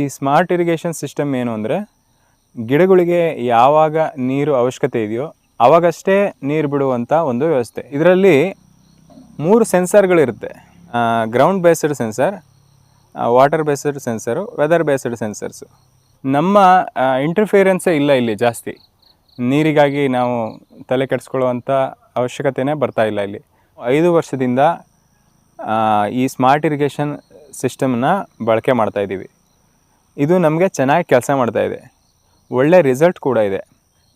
ಈ smart irrigation system ಏನು ಅಂದರೆ ಗಿಡಗಳಿಗೆ ಯಾವಾಗ ನೀರು ಅವಶ್ಯಕತೆ ಇದೆಯೋ ಅವಾಗಷ್ಟೇ ನೀರು ಬಿಡುವಂಥ ಒಂದು ವ್ಯವಸ್ಥೆ. ಇದರಲ್ಲಿ ಮೂರು ಸೆನ್ಸರ್ಗಳಿರುತ್ತೆ ground based sensor water based sensor weather based sensors ನಮ್ಮ ಇಂಟರ್ಫಿಯರೆನ್ಸೇ ಇಲ್ಲ ಇಲ್ಲಿ ಜಾಸ್ತಿ. ನೀರಿಗಾಗಿ ನಾವು ತಲೆ ಕೆಡಿಸ್ಕೊಳ್ಳುವಂಥ ಅವಶ್ಯಕತೆನೇ ಬರ್ತಾ ಇಲ್ಲ ಇಲ್ಲಿ. ಐದು ವರ್ಷದಿಂದ ಈ ಸ್ಮಾರ್ಟ್ ಇರಿಗೇಷನ್ ಸಿಸ್ಟಮ್ನ ಬಳಕೆ ಮಾಡ್ತಾ ಇದ್ದೀವಿ ಇದು ನಮಗೆ ಚೆನ್ನಾಗಿ ಕೆಲಸ ಮಾಡ್ತಾ ಇದೆ. ಒಳ್ಳೆ ರಿಸಲ್ಟ್ ಕೂಡ ಇದೆ.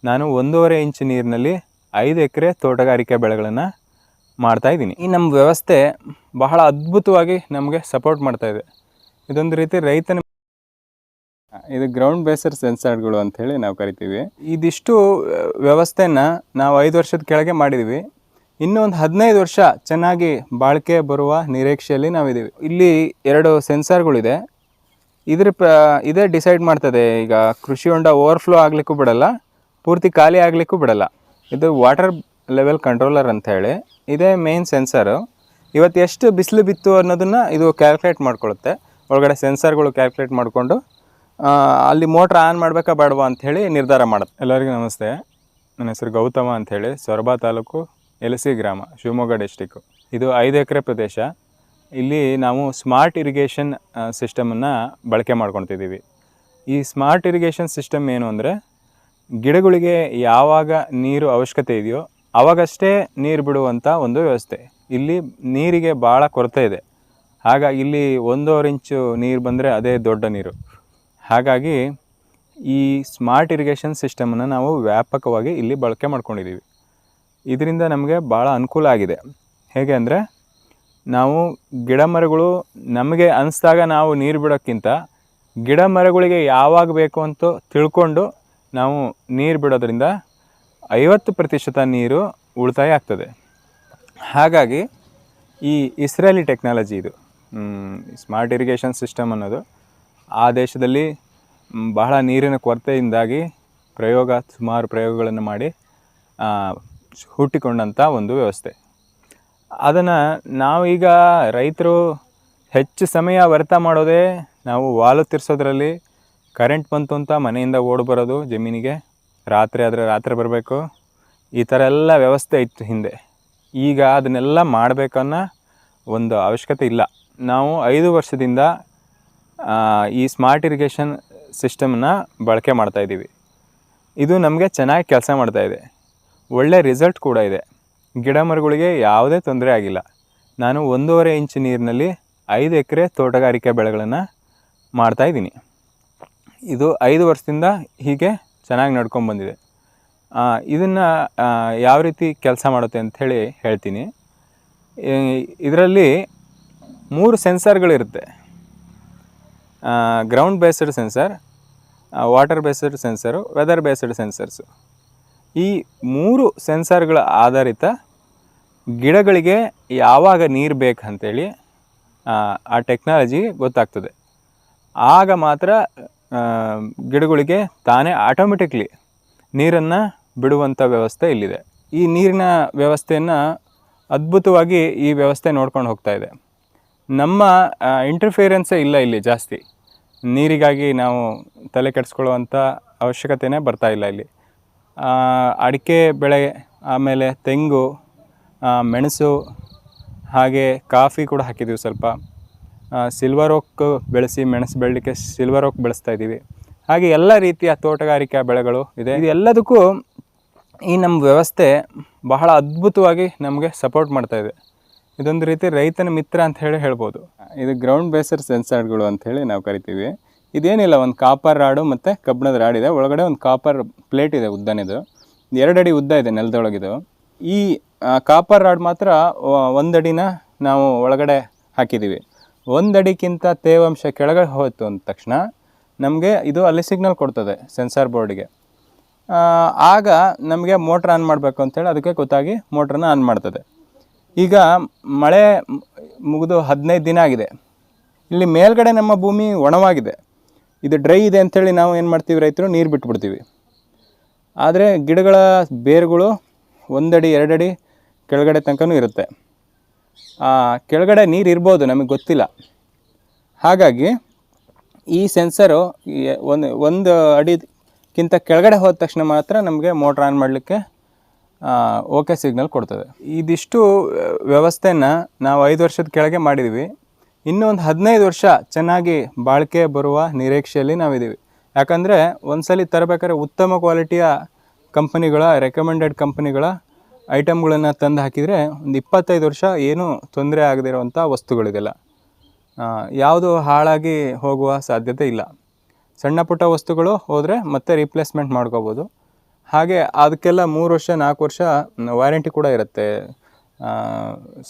ನಾನು ಒಂದೂವರೆ ಇಂಚ್ ನೀರಿನಲ್ಲಿ ಐದು ಎಕರೆ ತೋಟಗಾರಿಕೆ ಬೆಳೆಗಳನ್ನು ಮಾಡ್ತಾಯಿದ್ದೀನಿ ಈ ನಮ್ಮ ವ್ಯವಸ್ಥೆ ಬಹಳ ಅದ್ಭುತವಾಗಿ ನಮಗೆ ಸಪೋರ್ಟ್ ಮಾಡ್ತಾ ಇದೆ. ಇದೊಂದು ರೀತಿ ರೈತನ ಇದು ಗ್ರೌಂಡ್ ಬೇಸರ್ ಸೆನ್ಸರ್ಗಳು ಅಂಥೇಳಿ ನಾವು ಕರಿತೀವಿ. ಇದಿಷ್ಟು ವ್ಯವಸ್ಥೆನ ನಾವು ಐದು ವರ್ಷದ ಕೆಳಗೆ ಮಾಡಿದ್ದೀವಿ ಇನ್ನೂ ಒಂದು ಹದಿನೈದು ವರ್ಷ ಚೆನ್ನಾಗಿ ಬಾಳಿಕೆ ಬರುವ ನಿರೀಕ್ಷೆಯಲ್ಲಿ ನಾವಿದ್ದೀವಿ ಇಲ್ಲಿ ಎರಡು ಸೆನ್ಸಾರ್ಗಳಿದೆ ಇದ್ರ ಪ, ಇದೇ ಡಿಸೈಡ್ ಮಾಡ್ತದೆ. ಈಗ ಕೃಷಿ ಹೊಂಡ ಓವರ್ಫ್ಲೋ ಆಗಲಿಕ್ಕೂ ಬಿಡಲ್ಲ, ಪೂರ್ತಿ ಖಾಲಿ ಆಗಲಿಕ್ಕೂ ಬಿಡಲ್ಲ. ಇದು ವಾಟರ್ ಲೆವೆಲ್ ಕಂಟ್ರೋಲರ್ ಅಂತ ಹೇಳಿ, ಇದೇ ಮೇನ್ ಸೆನ್ಸರು ಇವತ್ತು ಎಷ್ಟು ಬಿಸಿಲು ಬಿತ್ತು ಅನ್ನೋದನ್ನು ಇದು ಕ್ಯಾಲ್ಕುಲೇಟ್ ಮಾಡ್ಕೊಳ್ಳುತ್ತೆ ಒಳಗಡೆ ಸೆನ್ಸರ್ಗಳು ಕ್ಯಾಲ್ಕುಲೇಟ್ ಮಾಡಿಕೊಂಡು ಅಲ್ಲಿ ಮೋಟ್ರ್ ಆನ್ ಮಾಡಬೇಕಾ ಬೇಡವಾ ಅಂಥೇಳಿ ನಿರ್ಧಾರ ಮಾಡುತ್ತೆ. ಎಲ್ಲರಿಗೂ ನಮಸ್ತೆ. ನನ್ನ ಹೆಸರು ಗೌತಮ ಅಂಥೇಳಿ ಸೊರಬ ತಾಲೂಕು ಎಲಸಿ ಗ್ರಾಮ, ಶಿವಮೊಗ್ಗ ಡಿಸ್ಟಿಕ್ಕು ಇದು ಐದು ಎಕರೆ ಪ್ರದೇಶ. ಇಲ್ಲಿ ನಾವು ಸ್ಮಾರ್ಟ್ ಇರಿಗೇಷನ್ ಸಿಸ್ಟಮನ್ನು ಬಳಕೆ ಮಾಡ್ಕೊತಿದ್ದೀವಿ ಈ ಸ್ಮಾರ್ಟ್ ಇರಿಗೇಷನ್ ಸಿಸ್ಟಮ್ ಏನು ಅಂದರೆ, ಗಿಡಗಳಿಗೆ ಯಾವಾಗ ನೀರು ಅವಶ್ಯಕತೆ ಇದೆಯೋ ಅವಾಗಷ್ಟೇ ನೀರು ಬಿಡುವಂಥ ಒಂದು ವ್ಯವಸ್ಥೆ. ಇಲ್ಲಿ ನೀರಿಗೆ ಭಾಳ ಕೊರತೆ ಇದೆ. ಹಾಗಾಗಿ ಇಲ್ಲಿ ಒಂದೂವರೆ ಇಂಚು ನೀರು ಬಂದರೆ ಅದೇ ದೊಡ್ಡ ನೀರು. ಹಾಗಾಗಿ ಈ ಸ್ಮಾರ್ಟ್ ಇರಿಗೇಷನ್ ಸಿಸ್ಟಮನ್ನು ನಾವು ವ್ಯಾಪಕವಾಗಿ ಇಲ್ಲಿ ಬಳಕೆ ಮಾಡ್ಕೊಂಡಿದ್ದೀವಿ. ಇದರಿಂದ ನಮಗೆ ಭಾಳ ಅನುಕೂಲ ಆಗಿದೆ. ಹೇಗೆ ಅಂದರೆ ನಾವು ಗಿಡ ಮರಗಳು ನಮಗೆ ಅನಿಸ್ದಾಗ ನಾವು ನೀರು ಬಿಡೋಕ್ಕಿಂತ ಗಿಡ ಮರಗಳಿಗೆ ಯಾವಾಗ ಬೇಕು ಅಂತ ತಿಳ್ಕೊಂಡು ನಾವು ನೀರು ಬಿಡೋದ್ರಿಂದ ಐವತ್ತು ಪ್ರತಿಶತ ನೀರು ಉಳಿತಾಯ ಆಗ್ತದೆ. ಹಾಗಾಗಿ ಈ ಇಸ್ರೇಲಿ ಟೆಕ್ನಾಲಜಿ ಇದು. ಸ್ಮಾರ್ಟ್ ಇರಿಗೇಷನ್ ಸಿಸ್ಟಮ್ ಅನ್ನೋದು ಆ ದೇಶದಲ್ಲಿ ಬಹಳ ನೀರಿನ ಕೊರತೆಯಿಂದಾಗಿ ಪ್ರಯೋಗ, ಸುಮಾರು ಪ್ರಯೋಗಗಳನ್ನು ಮಾಡಿ ಹುಟ್ಟಿಕೊಂಡಂಥ ಒಂದು ವ್ಯವಸ್ಥೆ. ಅದನ್ನು ನಾವೀಗ ರೈತರು ಹೆಚ್ಚು ಸಮಯ ವ್ಯರ್ಥ ಮಾಡೋದೇ ನಾವು ವಾಲು ತಿರ್ಸೋದ್ರಲ್ಲಿ ಕರೆಂಟ್ ಬಂತು ಅಂತ ಮನೆಯಿಂದ ಓಡಿ ಬರೋದು ಜಮೀನಿಗೆ. ರಾತ್ರಿ ಆದರೆ ರಾತ್ರಿ ಬರಬೇಕು. ಈ ಥರ ಎಲ್ಲ ವ್ಯವಸ್ಥೆ ಇತ್ತು ಹಿಂದೆ. ಈಗ ಅದನ್ನೆಲ್ಲ ಮಾಡಬೇಕನ್ನೋ ಒಂದು ಅವಶ್ಯಕತೆ ಇಲ್ಲ. ನಾವು ಐದು ವರ್ಷದಿಂದ ಈ ಸ್ಮಾರ್ಟ್ ಇರಿಗೇಷನ್ ಸಿಸ್ಟಮ್ನ ಬಳಕೆ ಮಾಡ್ತಾಯಿದ್ದೀವಿ ಇದು ನಮಗೆ ಚೆನ್ನಾಗಿ ಕೆಲಸ ಮಾಡ್ತಾ ಇದೆ. ಒಳ್ಳೆ ರಿಸಲ್ಟ್ ಕೂಡ ಇದೆ. ಗಿಡ ಮರಗಳಿಗೆ ಯಾವುದೇ ತೊಂದರೆ ಆಗಿಲ್ಲ. ನಾನು ಒಂದೂವರೆ ಇಂಚ್ ನೀರಿನಲ್ಲಿ ಐದು ಎಕರೆ ತೋಟಗಾರಿಕೆ ಬೆಳೆಗಳನ್ನು ಮಾಡ್ತಾಯಿದ್ದೀನಿ ಇದು ಐದು ವರ್ಷದಿಂದ ಹೀಗೆ ಚೆನ್ನಾಗಿ ನಡ್ಕೊಂಬಂದಿದೆ ಇದನ್ನು ಯಾವ ರೀತಿ ಕೆಲಸ ಮಾಡುತ್ತೆ ಅಂಥೇಳಿ ಹೇಳ್ತೀನಿ. ಇದರಲ್ಲಿ ಮೂರು ಸೆನ್ಸರ್ಗಳಿರುತ್ತೆ. Ground based sensor water based sensor weather based sensors ಈ ಮೂರು ಸೆನ್ಸರ್ಗಳ ಆಧಾರಿತ ಗಿಡಗಳಿಗೆ ಯಾವಾಗ ನೀರು ಬೇಕಂತೇಳಿ ಆ, ಟೆಕ್ನಾಲಜಿ ಗೊತ್ತಾಗ್ತದೆ. ಆಗ ಮಾತ್ರ ಗಿಡಗಳಿಗೆ ತಾನೇ ಆಟೋಮೆಟಿಕ್ಲಿ ನೀರನ್ನು ಬಿಡುವಂಥ ವ್ಯವಸ್ಥೆ ಇಲ್ಲಿದೆ. ಈ ನೀರಿನ ವ್ಯವಸ್ಥೆಯನ್ನು ಅದ್ಭುತವಾಗಿ ಈ ವ್ಯವಸ್ಥೆ ನೋಡ್ಕೊಂಡು ಹೋಗ್ತಾ ಇದೆ. ನಮ್ಮ ಇಂಟರ್ಫಿಯರೆನ್ಸೇ ಇಲ್ಲ ಇಲ್ಲಿ ಜಾಸ್ತಿ. ನೀರಿಗಾಗಿ ನಾವು ತಲೆ ಕೆಡಿಸ್ಕೊಳ್ಳುವಂಥ ಅವಶ್ಯಕತೆನೇ ಬರ್ತಾ ಇಲ್ಲ ಇಲ್ಲಿ. ಅಡಿಕೆ ಬೆಳೆ ಆಮೇಲೆ ತೆಂಗು ಮೆಣಸು ಹಾಗೆ ಕಾಫಿ ಕೂಡ ಹಾಕಿದ್ದೀವಿ ಸ್ವಲ್ಪ. ಸಿಲ್ವರ್ ಓಕ್ ಬೆಳೆಸಿ ಮೆಣಸು ಬೆಳಲಿಕ್ಕೆ ಸಿಲ್ವರ್ ಓಕ್ ಬೆಳೆಸ್ತಾ ಇದ್ದೀವಿ. ಹಾಗೆ ಎಲ್ಲ ರೀತಿಯ ತೋಟಗಾರಿಕಾ ಬೆಳೆಗಳು ಇದೆ. ಇದು ಎಲ್ಲದಕ್ಕೂ ಈ ನಮ್ಮ ವ್ಯವಸ್ಥೆ ಬಹಳ ಅದ್ಭುತವಾಗಿ ನಮಗೆ ಸಪೋರ್ಟ್ ಮಾಡ್ತಾ ಇದೆ. ಇದೊಂದು ರೀತಿ ರೈತನ ಮಿತ್ರ ಅಂತ ಹೇಳಿ ಹೇಳ್ಬೋದು. ಇದು ಗ್ರೌಂಡ್ ಬೇಸರ್ ಸೆನ್ಸರ್ಗಳು ಹೇಳಿ ನಾವು ಕರಿತೀವಿ. ಇದೇನಿಲ್ಲ, ಒಂದು ಕಾಪರ್ ರಾಡು ಮತ್ತು ಕಬ್ಬಿಣದ ರಾಡ್ ಇದೆ. ಒಳಗಡೆ ಒಂದು ಕಾಪರ್ ಪ್ಲೇಟ್ ಇದೆ ಉದ್ದನಿದು. ಎರಡು ಅಡಿ ಉದ್ದ ಇದೆ ನೆಲದೊಳಗಿದು. ಈ ಕಾಪರ್ ರಾಡ್ ಮಾತ್ರ ಒಂದಡಿನ ನಾವು ಒಳಗಡೆ ಹಾಕಿದ್ದೀವಿ ಒಂದಡಿಗಿಂತ ತೇವಾಂಶ ಕೆಳಗಡೆ ಹೋಯಿತು ಅಂದ ತಕ್ಷಣ ನಮಗೆ ಇದು ಅಲ್ಲಿ ಸಿಗ್ನಲ್ ಕೊಡ್ತದೆ ಸೆನ್ಸಾರ್ ಬೋರ್ಡಿಗೆ ಆಗ ನಮಗೆ ಮೋಟ್ರ್ ಆನ್ ಮಾಡಬೇಕು ಅಂತೇಳಿ ಅದಕ್ಕೆ ಗೊತ್ತಾಗಿ ಮೋಟ್ರನ್ನ ಆನ್ ಮಾಡ್ತದೆ. ಈಗ ಮಳೆ ಮುಗಿದು ಹದಿನೈದು ದಿನ ಆಗಿದೆ. ಇಲ್ಲಿ ಮೇಲ್ಗಡೆ ನಮ್ಮ ಭೂಮಿ ಒಣವಾಗಿದೆ. ಇದು ಡ್ರೈ ಇದೆ ಅಂಥೇಳಿ ನಾವು ಏನು ಮಾಡ್ತೀವಿ ರೈತರು? ನೀರು ಬಿಟ್ಬಿಡ್ತೀವಿ. ಆದರೆ ಗಿಡಗಳ ಬೇರುಗಳು ಒಂದಡಿ, ಎರಡಡಿ ಕೆಳಗಡೆ ತನಕನೂ ಇರುತ್ತೆ. ಕೆಳಗಡೆ ನೀರು ಇರ್ಬೋದು, ನಮಗೆ ಗೊತ್ತಿಲ್ಲ. ಹಾಗಾಗಿ ಈ ಸೆನ್ಸರು ಒಂದು ಒಂದು ಅಡಿಗಿಂತ ಕೆಳಗಡೆ ಹೋದ ತಕ್ಷಣ ಮಾತ್ರ ನಮಗೆ ಮೋಟ್ರ್ ಆನ್ ಮಾಡಲಿಕ್ಕೆ ಓಕೆ ಸಿಗ್ನಲ್ ಕೊಡ್ತದೆ. ಇದಿಷ್ಟು ವ್ಯವಸ್ಥೆನ ನಾವು ಐದು ವರ್ಷದ ಕೆಳಗೆ ಮಾಡಿದ್ವಿ. ಇನ್ನೂ ಒಂದು ಹದಿನೈದು ವರ್ಷ ಚೆನ್ನಾಗಿ ಬಾಳಿಕೆ ಬರುವ ನಿರೀಕ್ಷೆಯಲ್ಲಿ ನಾವಿದ್ದೀವಿ ಯಾಕಂದರೆ ಒಂದು ಸಲ ತರಬೇಕಾದ್ರೆ ಉತ್ತಮ ಕ್ವಾಲಿಟಿಯ ಕಂಪನಿಗಳ ರೆಕಮೆಂಡೆಡ್ ಕಂಪನಿಗಳ ಐಟಮ್ಗಳನ್ನು ತಂದು ಹಾಕಿದರೆ ಒಂದು ಇಪ್ಪತ್ತೈದು ವರ್ಷ ಏನೂ ತೊಂದರೆ ಆಗದಿರುವಂಥ ವಸ್ತುಗಳಿಗೆಲ್ಲ. ಯಾವುದು ಹಾಳಾಗಿ ಹೋಗುವ ಸಾಧ್ಯತೆ ಇಲ್ಲ. ಸಣ್ಣ ಪುಟ್ಟ ವಸ್ತುಗಳು ಹೋದರೆ ಮತ್ತೆ ರೀಪ್ಲೇಸ್ಮೆಂಟ್ ಮಾಡ್ಕೋಬೋದು. ಹಾಗೆ ಅದಕ್ಕೆಲ್ಲ ಮೂರು ವರ್ಷ, ನಾಲ್ಕು ವರ್ಷ ವಾರಂಟಿ ಕೂಡ ಇರುತ್ತೆ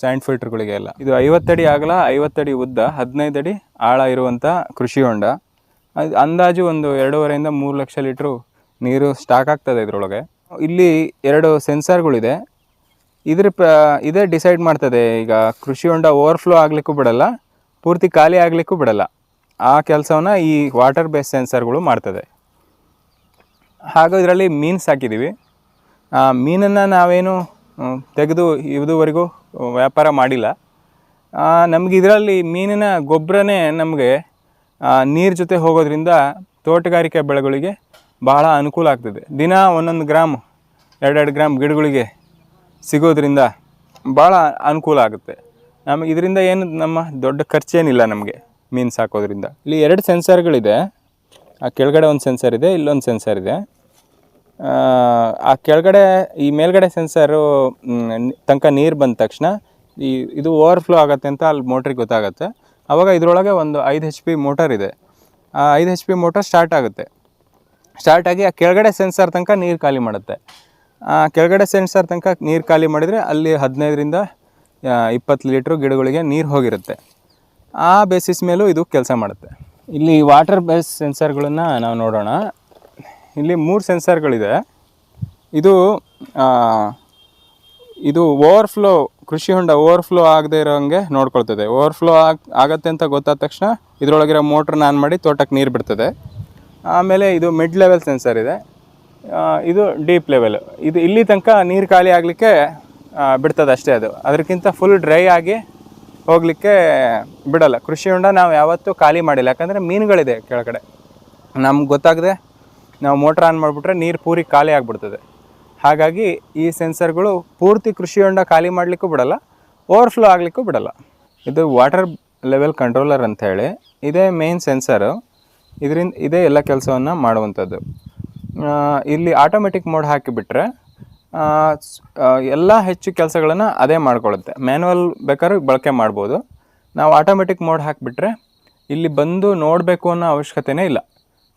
ಸ್ಯಾಂಡ್ ಫಿಲ್ಟರ್ಗಳಿಗೆಲ್ಲ ಇದು ಐವತ್ತಡಿ ಆಗಲ ಐವತ್ತಡಿ ಉದ್ದ, ಹದಿನೈದು ಅಡಿ ಆಳ ಇರುವಂಥ ಕೃಷಿ ಹೊಂಡ. ಅದು ಅಂದಾಜು ಒಂದು ಎರಡೂವರೆಯಿಂದ ಮೂರು ಲಕ್ಷ ಲೀಟ್ರು ನೀರು ಸ್ಟಾಕ್ ಆಗ್ತದೆ ಇದರೊಳಗೆ. ಇಲ್ಲಿ ಎರಡು ಸೆನ್ಸರ್ಗಳಿದೆ ಇದ್ರ ಪ್ರ ಇದೇ ಡಿಸೈಡ್ ಮಾಡ್ತದೆ, ಈಗ ಕೃಷಿ ಹೊಂಡ ಓವರ್ಫ್ಲೋ ಆಗಲಿಕ್ಕೂ ಬಿಡಲ್ಲ, ಪೂರ್ತಿ ಖಾಲಿ ಆಗಲಿಕ್ಕೂ ಬಿಡಲ್ಲ. ಆ ಕೆಲಸವನ್ನು ಈ ವಾಟರ್ ಬೇಸ್ ಸೆನ್ಸರ್ಗಳು ಮಾಡ್ತದೆ. ಹಾಗೂ ಇದರಲ್ಲಿ ಮೀನು ಸಾಕಿದ್ದೀವಿ ಮೀನನ್ನು ನಾವೇನು ತೆಗೆದು ಇದುವರೆಗೂ ವ್ಯಾಪಾರ ಮಾಡಿಲ್ಲ. ನಮಗೆ ಇದರಲ್ಲಿ ಮೀನಿನ ಗೊಬ್ಬರನೇ ನಮಗೆ ನೀರು ಜೊತೆ ಹೋಗೋದ್ರಿಂದ ತೋಟಗಾರಿಕೆ ಬೆಳೆಗಳಿಗೆ ಬಹಳ ಅನುಕೂಲ ಆಗ್ತದೆ. ದಿನ ಒಂದೊಂದು ಗ್ರಾಮ್, ಎರಡೆರಡು ಗ್ರಾಮ್ ಗಿಡಗಳಿಗೆ ಸಿಗೋದ್ರಿಂದ ಭಾಳ ಅನುಕೂಲ ಆಗುತ್ತೆ. ನಮಗೆ ಇದರಿಂದ ಏನು ನಮ್ಮ ದೊಡ್ಡ ಖರ್ಚೇನಿಲ್ಲ ನಮಗೆ ಮೀನು ಸಾಕೋದ್ರಿಂದ. ಇಲ್ಲಿ ಎರಡು ಸೆನ್ಸರ್ಗಳಿದೆ. ಆ ಕೆಳಗಡೆ ಒಂದು ಸೆನ್ಸರ್ ಇದೆ, ಇಲ್ಲೊಂದು ಸೆನ್ಸರ್ ಇದೆ. ಆ ಕೆಳಗಡೆ, ಈ ಮೇಲ್ಗಡೆ ಸೆನ್ಸರು ತನಕ ನೀರು ಬಂದ ತಕ್ಷಣ ಈ, ಇದು ಓವರ್ಫ್ಲೋ ಆಗುತ್ತೆ ಅಂತ ಅಲ್ಲಿ ಮೋಟ್ರಿಗೆ ಗೊತ್ತಾಗುತ್ತೆ. ಆವಾಗ ಇದರೊಳಗೆ ಒಂದು ಐದು ಹೆಚ್ ಪಿ ಮೋಟರ್ ಇದೆ. ಆ ಐದು ಹೆಚ್ ಪಿ ಮೋಟರ್ ಸ್ಟಾರ್ಟ್ ಆಗುತ್ತೆ. ಸ್ಟಾರ್ಟ್ ಆಗಿ ಆ ಕೆಳಗಡೆ ಸೆನ್ಸರ್ ತನಕ ನೀರು ಖಾಲಿ ಮಾಡುತ್ತೆ. ಕೆಳಗಡೆ ಸೆನ್ಸರ್ ತನಕ ನೀರು ಖಾಲಿ ಮಾಡಿದರೆ ಅಲ್ಲಿ ಹದಿನೈದರಿಂದ ಇಪ್ಪತ್ತು ಲೀಟ್ರ್ ಗಿಡಗಳಿಗೆ ನೀರು ಹೋಗಿರುತ್ತೆ. ಆ ಬೇಸಿಸ್ ಮೇಲೂ ಇದು ಕೆಲಸ ಮಾಡುತ್ತೆ. ಇಲ್ಲಿ ವಾಟರ್ ಬೇಸ್ ಸೆನ್ಸರ್ಗಳನ್ನು ನಾವು ನೋಡೋಣ. ಇಲ್ಲಿ ಮೂರು ಸೆನ್ಸರ್ಗಳಿದೆ ಇದು ಇದು ಓವರ್ಫ್ಲೋ ಕೃಷಿ ಹೊಂಡ ಓವರ್ಫ್ಲೋ ಆಗದೆ ಇರೋಂಗೆ ನೋಡ್ಕೊಳ್ತದೆ. ಓವರ್ಫ್ಲೋ ಆಗ, ಆಗತ್ತೆ ಅಂತ ಗೊತ್ತಾದ ತಕ್ಷಣ ಇದರೊಳಗಿರೋ ಮೋಟ್ರನ್ನ ಆನ್ ಮಾಡಿ ತೋಟಕ್ಕೆ ನೀರು ಬಿಡ್ತದೆ. ಆಮೇಲೆ ಇದು ಮಿಡ್ ಲೆವೆಲ್ ಸೆನ್ಸರ್ ಇದೆ. ಇದು ಡೀಪ್ ಲೆವೆಲ್ ಇದು ಇಲ್ಲಿ ತನಕ ನೀರು ಖಾಲಿ ಆಗಲಿಕ್ಕೆ ಬಿಡ್ತದೆ ಅಷ್ಟೇ ಅದು. ಅದಕ್ಕಿಂತ ಫುಲ್ ಡ್ರೈ ಆಗಿ ಹೋಗಲಿಕ್ಕೆ ಬಿಡಲ್ಲ. ಕೃಷಿ ಹೊಂಡ ನಾವು ಯಾವತ್ತೂ ಖಾಲಿ ಮಾಡಿಲ್ಲ. ಯಾಕಂದರೆ ಮೀನುಗಳಿದೆ ಕೆಳಗಡೆ. ನಮ್ಗೆ ಗೊತ್ತಾಗದೆ ನಾವು ಮೋಟ್ರ್ ಆನ್ ಮಾಡಿಬಿಟ್ರೆ ನೀರು ಪೂರಿ ಖಾಲಿ ಆಗಿಬಿಡ್ತದೆ. ಹಾಗಾಗಿ ಈ ಸೆನ್ಸರ್ಗಳು ಪೂರ್ತಿ ಕೃಷಿ ಹೊಂಡ ಖಾಲಿ ಮಾಡಲಿಕ್ಕೂ ಬಿಡಲ್ಲ ಓವರ್ಫ್ಲೋ ಆಗಲಿಕ್ಕೂ ಬಿಡಲ್ಲ. ಇದು ವಾಟರ್ ಲೆವೆಲ್ ಕಂಟ್ರೋಲರ್ ಅಂತ ಹೇಳಿ. ಇದೇ ಮೇನ್ ಸೆನ್ಸರು ಇದರಿಂದ ಇದೇ ಎಲ್ಲ ಕೆಲಸವನ್ನು ಮಾಡುವಂಥದ್ದು. ಇಲ್ಲಿ ಆಟೋಮೆಟಿಕ್ ಮೋಡ್ ಹಾಕಿಬಿಟ್ರೆ ಎಲ್ಲ ಹೆಚ್ಚು ಕೆಲಸಗಳನ್ನು ಅದೇ ಮಾಡ್ಕೊಳ್ಳುತ್ತೆ. ಮ್ಯಾನುವಲ್ ಬೇಕಾದ್ರೆ ಬಳಕೆ ಮಾಡ್ಬೋದು. ನಾವು ಆಟೋಮೆಟಿಕ್ ಮೋಡ್ ಹಾಕಿಬಿಟ್ರೆ, ಇಲ್ಲಿ ಬಂದು ನೋಡಬೇಕು ಅನ್ನೋ ಅವಶ್ಯಕತೆಯೇ ಇಲ್ಲ.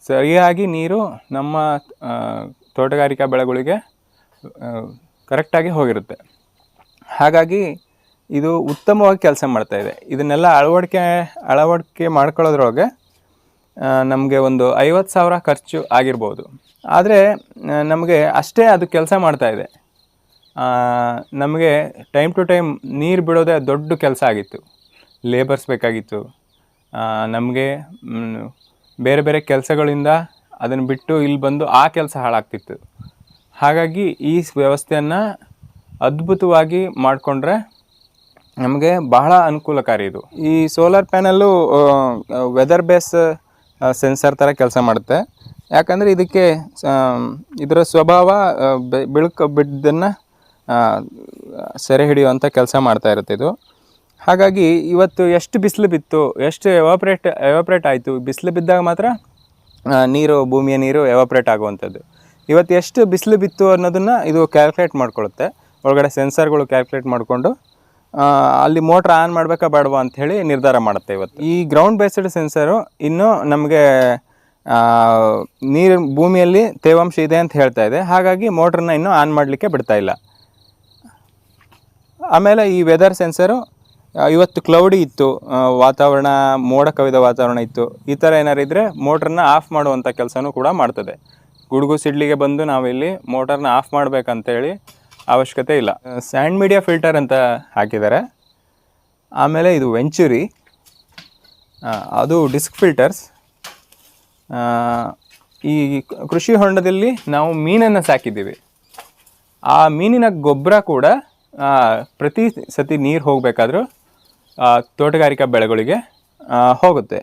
ಸರಿಯಾಗಿ ನೀರು ನಮ್ಮ ತೋಟಗಾರಿಕಾ ಬೆಳೆಗಳಿಗೆ ಕರೆಕ್ಟಾಗಿ ಹೋಗಿರುತ್ತೆ. ಹಾಗಾಗಿ ಇದು ಉತ್ತಮವಾಗಿ ಕೆಲಸ ಮಾಡ್ತಾಯಿದೆ ಇದೆ. ಇದನ್ನೆಲ್ಲ ಅಳವಡಿಕೆ ಅಳವಡಿಕೆ ಮಾಡ್ಕೊಳ್ಳೋದ್ರೊಳಗೆ ನಮಗೆ ಒಂದು ಐವತ್ತು ಸಾವಿರ ಖರ್ಚು ಆಗಿರ್ಬೋದು. ಆದರೆ ನಮಗೆ ಅಷ್ಟೇ ಅದು ಕೆಲಸ ಮಾಡ್ತಾ ಇದೆ. ನಮಗೆ ಟೈಮ್ ಟು ಟೈಮ್ ನೀರು ಬಿಡೋದೇ ದೊಡ್ಡ ಕೆಲಸ ಆಗಿತ್ತು. ಲೇಬರ್ಸ್ ಬೇಕಾಗಿತ್ತು. ನಮಗೆ ಬೇರೆ ಬೇರೆ ಕೆಲಸಗಳಿಂದ ಅದನ್ನು ಬಿಟ್ಟು ಇಲ್ಲಿ ಬಂದು ಆ ಕೆಲಸ ಹಾಳಾಗ್ತಿತ್ತು. ಹಾಗಾಗಿ ಈ ವ್ಯವಸ್ಥೆಯನ್ನು ಅದ್ಭುತವಾಗಿ ಮಾಡಿಕೊಂಡ್ರೆ ನಮಗೆ ಬಹಳ ಅನುಕೂಲಕಾರಿ ಇದು. ಈ solar panel weather base sensor ಥರ ಕೆಲಸ ಮಾಡುತ್ತೆ. ಯಾಕಂದರೆ ಇದಕ್ಕೆ ಇದರ ಸ್ವಭಾವ ಬೆಳಕು, ಬಿದ್ದನ್ನು ಸೆರೆ ಹಿಡಿಯುವಂಥ ಕೆಲಸ ಮಾಡ್ತಾ ಇರುತ್ತೆ ಇದು. ಹಾಗಾಗಿ ಇವತ್ತು ಎಷ್ಟು ಬಿಸಿಲು ಬಿತ್ತು, ಎಷ್ಟು ಎವಾಪ್ರೇಟ್ ಎವಾಪ್ರೇಟ್ ಆಯಿತು, ಬಿಸಿಲು ಬಿದ್ದಾಗ ಮಾತ್ರ ನೀರು, ಭೂಮಿಯ ನೀರು ಎವಾಪ್ರೇಟ್ ಆಗುವಂಥದ್ದು. ಇವತ್ತು ಎಷ್ಟು ಬಿಸಿಲು ಬಿತ್ತು ಅನ್ನೋದನ್ನು ಇದು ಕ್ಯಾಲ್ಕುಲೇಟ್ ಮಾಡ್ಕೊಳ್ಳುತ್ತೆ ಒಳಗಡೆ ಸೆನ್ಸರ್ಗಳು ಕ್ಯಾಲ್ಕುಲೇಟ್ ಮಾಡಿಕೊಂಡು ಅಲ್ಲಿ ಮೋಟ್ರ್ ಆನ್ ಮಾಡಬೇಕಾ ಬೇಡವಾ ಅಂತ ಹೇಳಿ ನಿರ್ಧಾರ ಮಾಡುತ್ತೆ ಇವತ್ತು. ಈ ಗ್ರೌಂಡ್ ಬೇಸ್ಡ್ ಸೆನ್ಸರು ಇನ್ನೂ ನಮಗೆ ನೀರು ಭೂಮಿಯಲ್ಲಿ ತೇವಾಂಶ ಇದೆ ಅಂತ ಹೇಳ್ತಾ ಇದೆ. ಹಾಗಾಗಿ ಮೋಟ್ರನ್ನ ಇನ್ನೂ ಆನ್ ಮಾಡಲಿಕ್ಕೆ ಬಿಡ್ತಾ ಇಲ್ಲ. ಆಮೇಲೆ ಈ ವೆದರ್ ಸೆನ್ಸರು ಇವತ್ತು ಕ್ಲೌಡಿ ಇತ್ತು. ವಾತಾವರಣ, ಮೋಡ ಕವಿದ ವಾತಾವರಣ ಇತ್ತು. ಈ ಥರ ಏನಾರು ಇದ್ದರೆ ಮೋಟ್ರನ್ನ ಆಫ್ ಮಾಡುವಂಥ ಕೆಲಸನೂ ಕೂಡ ಮಾಡ್ತದೆ. ಗುಡುಗು ಸಿಡ್ಲಿಗೆ ಬಂದು ನಾವಿಲ್ಲಿ ಮೋಟರ್ನ ಆಫ್ ಮಾಡಬೇಕಂತೇಳಿ ಅವಶ್ಯಕತೆ ಇಲ್ಲ. ಸ್ಯಾಂಡ್ ಮೀಡಿಯಾ ಫಿಲ್ಟರ್ ಅಂತ ಹಾಕಿದ್ದಾರೆ. ಆಮೇಲೆ ಇದು ವೆಂಚುರಿ. ಅದು ಡಿಸ್ಕ್ ಫಿಲ್ಟರ್ಸ್. ಈ ಕೃಷಿ ಹೊಂಡದಲ್ಲಿ ನಾವು ಮೀನನ್ನು ಸಾಕಿದ್ದೀವಿ. ಆ ಮೀನಿನ ಗೊಬ್ಬರ ಕೂಡ ಪ್ರತಿ ಸತಿ ನೀರು ಹೋಗಬೇಕಾದ್ರೂ ತೋಟಗಾರಿಕಾ ಬೆಳೆಗಳಿಗೆ ಹೋಗುತ್ತೆ.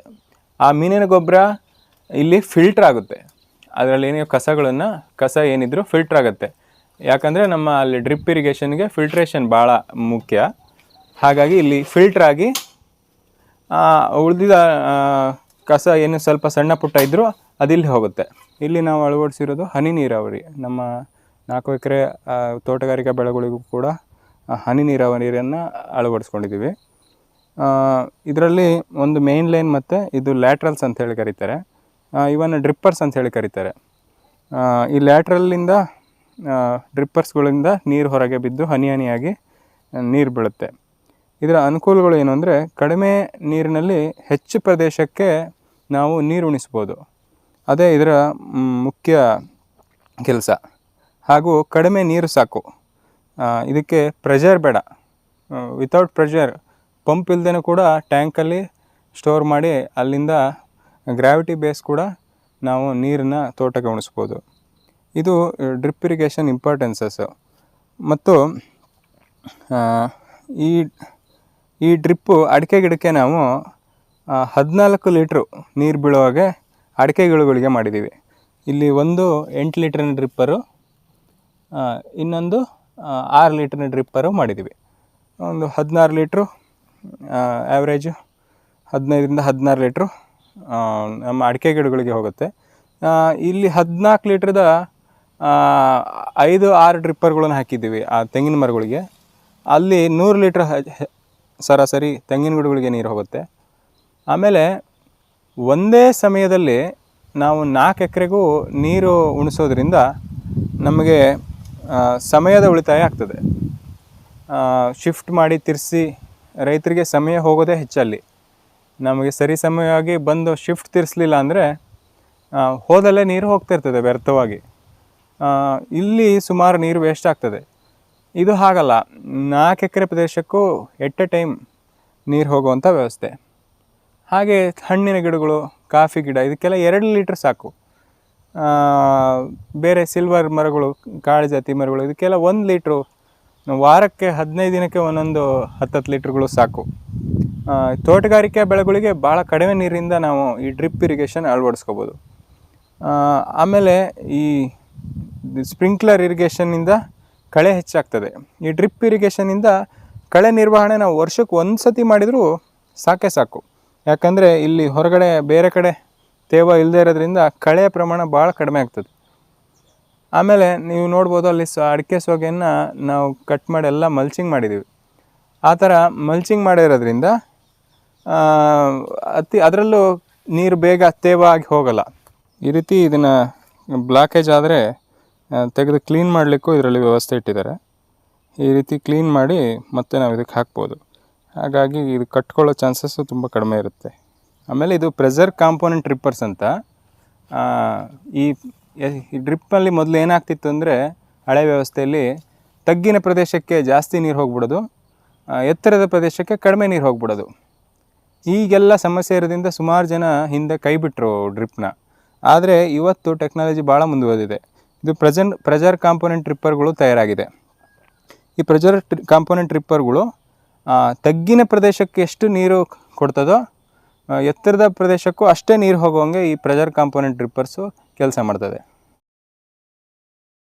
ಆ ಮೀನಿನ ಗೊಬ್ಬರ ಇಲ್ಲಿ ಫಿಲ್ಟ್ರ್ ಆಗುತ್ತೆ. ಅದರಲ್ಲಿ ಏನೇ ಕಸಗಳನ್ನು, ಕಸ ಏನಿದ್ರೂ ಫಿಲ್ಟ್ರ್ ಆಗುತ್ತೆ. ಯಾಕಂದರೆ ನಮ್ಮ ಅಲ್ಲಿ ಡ್ರಿಪ್ ಇರಿಗೇಷನ್ಗೆ ಫಿಲ್ಟ್ರೇಷನ್ ಭಾಳ ಮುಖ್ಯ. ಹಾಗಾಗಿ ಇಲ್ಲಿ ಫಿಲ್ಟ್ರಾಗಿ ಉಳಿದಿದ ಕಸ ಏನು ಸ್ವಲ್ಪ ಸಣ್ಣ ಪುಟ್ಟ ಇದ್ದರೂ ಅದಿಲ್ಲಿ ಹೋಗುತ್ತೆ. ಇಲ್ಲಿ ನಾವು ಅಳವಡಿಸಿರೋದು ಹನಿ ನೀರಾವರಿ. ನಮ್ಮ ನಾಲ್ಕು ಎಕರೆ ತೋಟಗಾರಿಕಾ ಬೆಳೆಗಳಿಗೂ ಕೂಡ ಹನಿ ನೀರಾವರಿಯನ್ನು ಅಳವಡಿಸ್ಕೊಂಡಿದ್ದೀವಿ. ಇದರಲ್ಲಿ ಒಂದು ಮೇನ್ ಲೈನ್ ಮತ್ತು ಇದು ಲ್ಯಾಟ್ರಲ್ಸ್ ಅಂತ ಹೇಳಿ ಕರೀತಾರೆ. ಇವನ್ ಡ್ರಿಪ್ಪರ್ಸ್ ಅಂತ ಹೇಳಿ ಕರೀತಾರೆ. ಈ ಲ್ಯಾಟ್ರಲ್ಲಿಂದ ಡ್ರಿಪ್ಪರ್ಸ್ಗಳಿಂದ ನೀರು ಹೊರಗೆ ಬಿದ್ದು ಹನಿ ಹನಿಯಾಗಿ ನೀರು ಬೀಳುತ್ತೆ. ಇದರ ಅನುಕೂಲಗಳು ಏನು ಅಂದರೆ, ಕಡಿಮೆ ನೀರಿನಲ್ಲಿ ಹೆಚ್ಚು ಪ್ರದೇಶಕ್ಕೆ ನಾವು ನೀರು ಉಣಿಸ್ಬೋದು ಅದೇ ಇದರ ಮುಖ್ಯ ಕೆಲಸ. ಹಾಗೂ ಕಡಿಮೆ ನೀರು ಸಾಕು. ಇದಕ್ಕೆ ಪ್ರೆಷರ್ ಬೇಡ. ವಿತೌಟ್ ಪ್ರೆಷರ್ ಪಂಪ್ ಇಲ್ಲದೇ ಕೂಡ ಟ್ಯಾಂಕಲ್ಲಿ ಸ್ಟೋರ್ ಮಾಡಿ ಅಲ್ಲಿಂದ ಗ್ರಾವಿಟಿ ಬೇಸ್ ಕೂಡ ನಾವು ನೀರನ್ನ ತೋಟಕ್ಕೆ ಉಣಿಸ್ಬೋದು ಇದು ಡ್ರಿಪ್ ಇರಿಗೇಷನ್ ಇಂಪಾರ್ಟೆನ್ಸಸ್ಸು ಮತ್ತು ಈ ಈ ಡ್ರಿಪ್ಪು ಅಡಿಕೆ ಗಿಡಕ್ಕೆ ನಾವು ಹದಿನಾಲ್ಕು ಲೀಟ್ರು ನೀರು ಬೀಳುವಾಗೆ ಅಡಿಕೆ ಗಿಡಗಳಿಗೆ ಮಾಡಿದ್ದೀವಿ ಇಲ್ಲಿ ಒಂದು ಎಂಟು ಲೀಟ್ರಿನ ಡ್ರಿಪ್ಪರು ಇನ್ನೊಂದು ಆರು ಲೀಟ್ರಿನ ಡ್ರಿಪ್ಪರು ಮಾಡಿದ್ದೀವಿ ಒಂದು ಹದಿನಾರು ಲೀಟ್ರು ಆ್ಯಾವ್ರೇಜು ಹದಿನೈದರಿಂದ ಹದಿನಾರು ಲೀಟ್ರು ನಮ್ಮ ಅಡಿಕೆ ಗಿಡಗಳಿಗೆ ಹೋಗುತ್ತೆ. ಇಲ್ಲಿ ಹದಿನಾಲ್ಕು ಲೀಟ್ರದ ಐದು, ಆರು ಡ್ರಿಪ್ಪರ್ಗಳನ್ನು ಹಾಕಿದ್ದೀವಿ ಆ ತೆಂಗಿನ ಮರಗಳಿಗೆ. ಅಲ್ಲಿ ನೂರು ಲೀಟ್ರ್ ಸರಾಸರಿ ತೆಂಗಿನ ಗಿಡಗಳಿಗೆ ನೀರು ಹೋಗುತ್ತೆ. ಆಮೇಲೆ ಒಂದೇ ಸಮಯದಲ್ಲಿ ನಾವು ನಾಲ್ಕು ಎಕರೆಗೂ ನೀರು ಉಣಿಸೋದ್ರಿಂದ ನಮಗೆ ಸಮಯದ ಉಳಿತಾಯ ಆಗ್ತದೆ. ಶಿಫ್ಟ್ ಮಾಡಿ ತಿರ್ಸಿ ರೈತರಿಗೆ ಸಮಯ ಹೋಗೋದೇ ಹೆಚ್ಚಲ್ಲಿ. ನಮಗೆ ಸರಿ ಸಮಯವಾಗಿ ಬಂದು ಶಿಫ್ಟ್ ತಿರ್ಸಲಿಲ್ಲ ಅಂದರೆ ಹೋದಲ್ಲೇ ನೀರು ಹೋಗ್ತಿರ್ತದೆ ವ್ಯರ್ಥವಾಗಿ. ಇಲ್ಲಿ ಸುಮಾರು ನೀರು ವೇಸ್ಟ್ ಆಗ್ತದೆ. ಇದು ಹಾಗಲ್ಲ, ನಾಲ್ಕು ಎಕರೆ ಪ್ರದೇಶಕ್ಕೂ ಎಟ್ ಎ ಟೈಮ್ ನೀರು ಹೋಗುವಂಥ ವ್ಯವಸ್ಥೆ. ಹಾಗೆ ಹಣ್ಣಿನ ಗಿಡಗಳು, ಕಾಫಿ ಗಿಡ, ಇದಕ್ಕೆಲ್ಲ ಎರಡು ಲೀಟ್ರ್ ಸಾಕು. ಬೇರೆ ಸಿಲ್ವರ್ ಮರಗಳು, ಕಾಳು ಜಾತಿ ಮರಗಳು, ಇದಕ್ಕೆಲ್ಲ ಒಂದು ಲೀಟ್ರು ವಾರಕ್ಕೆ ಹದಿನೈದು ದಿನಕ್ಕೆ ಒಂದೊಂದು ಹತ್ತತ್ತು ಲೀಟ್ರ್ಗಳು ಸಾಕು. ತೋಟಗಾರಿಕೆ ಬೆಳೆಗಳಿಗೆ ಭಾಳ ಕಡಿಮೆ ನೀರಿಂದ ನಾವು ಈ ಡ್ರಿಪ್ ಇರಿಗೇಷನ್ ಅಳವಡಿಸ್ಕೋಬೋದು. ಆಮೇಲೆ ಈ ಸ್ಪ್ರಿಂಕ್ಲರ್ ಇರಿಗೇಷನ್ನಿಂದ ಕಳೆ ಹೆಚ್ಚಾಗ್ತದೆ. ಈ ಡ್ರಿಪ್ ಇರಿಗೇಷನಿಂದ ಕಳೆ ನಿರ್ವಹಣೆ ನಾವು ವರ್ಷಕ್ಕೆ ಒಂದು ಸತಿ ಮಾಡಿದರೂ ಸಾಕೇ ಸಾಕು. ಯಾಕಂದರೆ ಇಲ್ಲಿ ಹೊರಗಡೆ ಬೇರೆ ಕಡೆ ತೇವ ಇಲ್ಲದೇ ಇರೋದ್ರಿಂದ ಕಳೆಯ ಪ್ರಮಾಣ ಭಾಳ ಕಡಿಮೆ ಆಗ್ತದೆ. ಆಮೇಲೆ ನೀವು ನೋಡ್ಬೋದು ಅಲ್ಲಿ ಸ ಅಡಿಕೆ ಸೋಗೆಯನ್ನು ನಾವು ಕಟ್ ಮಾಡಿ ಎಲ್ಲ ಮಲ್ಚಿಂಗ್ ಮಾಡಿದ್ದೀವಿ ಆ ಥರ ಮಲ್ಚಿಂಗ್ ಮಾಡಿರೋದ್ರಿಂದ ಅತಿ ಅದರಲ್ಲೂ ನೀರು ಬೇಗ ತೇವ ಆಗಿ ಹೋಗಲ್ಲ. ಈ ರೀತಿ ಇದನ್ನು ಬ್ಲಾಕೇಜ್ ಆದರೆ ತೆಗೆದು ಕ್ಲೀನ್ ಮಾಡಲಿಕ್ಕೂ ಇದರಲ್ಲಿ ವ್ಯವಸ್ಥೆ ಇಟ್ಟಿದ್ದಾರೆ. ಈ ರೀತಿ ಕ್ಲೀನ್ ಮಾಡಿ ಮತ್ತೆ ನಾವು ಇದಕ್ಕೆ ಹಾಕ್ಬೋದು. ಹಾಗಾಗಿ ಇದು ಕಟ್ಕೊಳ್ಳೋ ಚಾನ್ಸಸ್ಸು ತುಂಬ ಕಡಿಮೆ ಇರುತ್ತೆ. ಆಮೇಲೆ ಇದು ಪ್ರೆಸರ್ ಕಾಂಪೋನೆಂಟ್ ಟ್ರಿಪ್ಪರ್ಸ್ ಅಂತ. ಈ ಡ್ರಿಪ್ಪಲ್ಲಿ ಮೊದಲು ಏನಾಗ್ತಿತ್ತು ಅಂದರೆ ಹಳೆ ವ್ಯವಸ್ಥೆಯಲ್ಲಿ ತಗ್ಗಿನ ಪ್ರದೇಶಕ್ಕೆ ಜಾಸ್ತಿ ನೀರು ಹೋಗ್ಬಿಡೋದು ಎತ್ತರದ ಪ್ರದೇಶಕ್ಕೆ ಕಡಿಮೆ ನೀರು ಹೋಗ್ಬಿಡೋದು. ಈಗೆಲ್ಲ ಸಮಸ್ಯೆ ಇರೋದ್ರಿಂದ ಸುಮಾರು ಜನ ಹಿಂದೆ ಕೈ ಬಿಟ್ಟರು ಡ್ರಿಪ್ನ ಆದರೆ ಇವತ್ತು ಟೆಕ್ನಾಲಜಿ ಭಾಳ ಮುಂದುವರೆದಿದೆ. ಇದು ಪ್ರೆಸೆಂಟ್ ಪ್ರೆಜರ್ ಕಾಂಪೊನೆಂಟ್ ಟ್ರಿಪ್ಪರ್ಗಳು ತಯಾರಾಗಿದೆ. ಈ ಪ್ರೆಜರ್ ಟ್ರಿ ಕಾಂಪೋನೆಂಟ್ ಟ್ರಿಪ್ಪರ್ಗಳು ತಗ್ಗಿನ ಪ್ರದೇಶಕ್ಕೆ ಎಷ್ಟು ನೀರು ಕೊಡ್ತದೋ ಎತ್ತರದ ಪ್ರದೇಶಕ್ಕೂ ಅಷ್ಟೇ ನೀರು ಹೋಗುವಂಗೆ ಈ ಪ್ರೆಜರ್ ಕಾಂಪೊನೆಂಟ್ ಟ್ರಿಪ್ಪರ್ಸು ಕೆಲಸ ಮಾಡ್ತದೆ.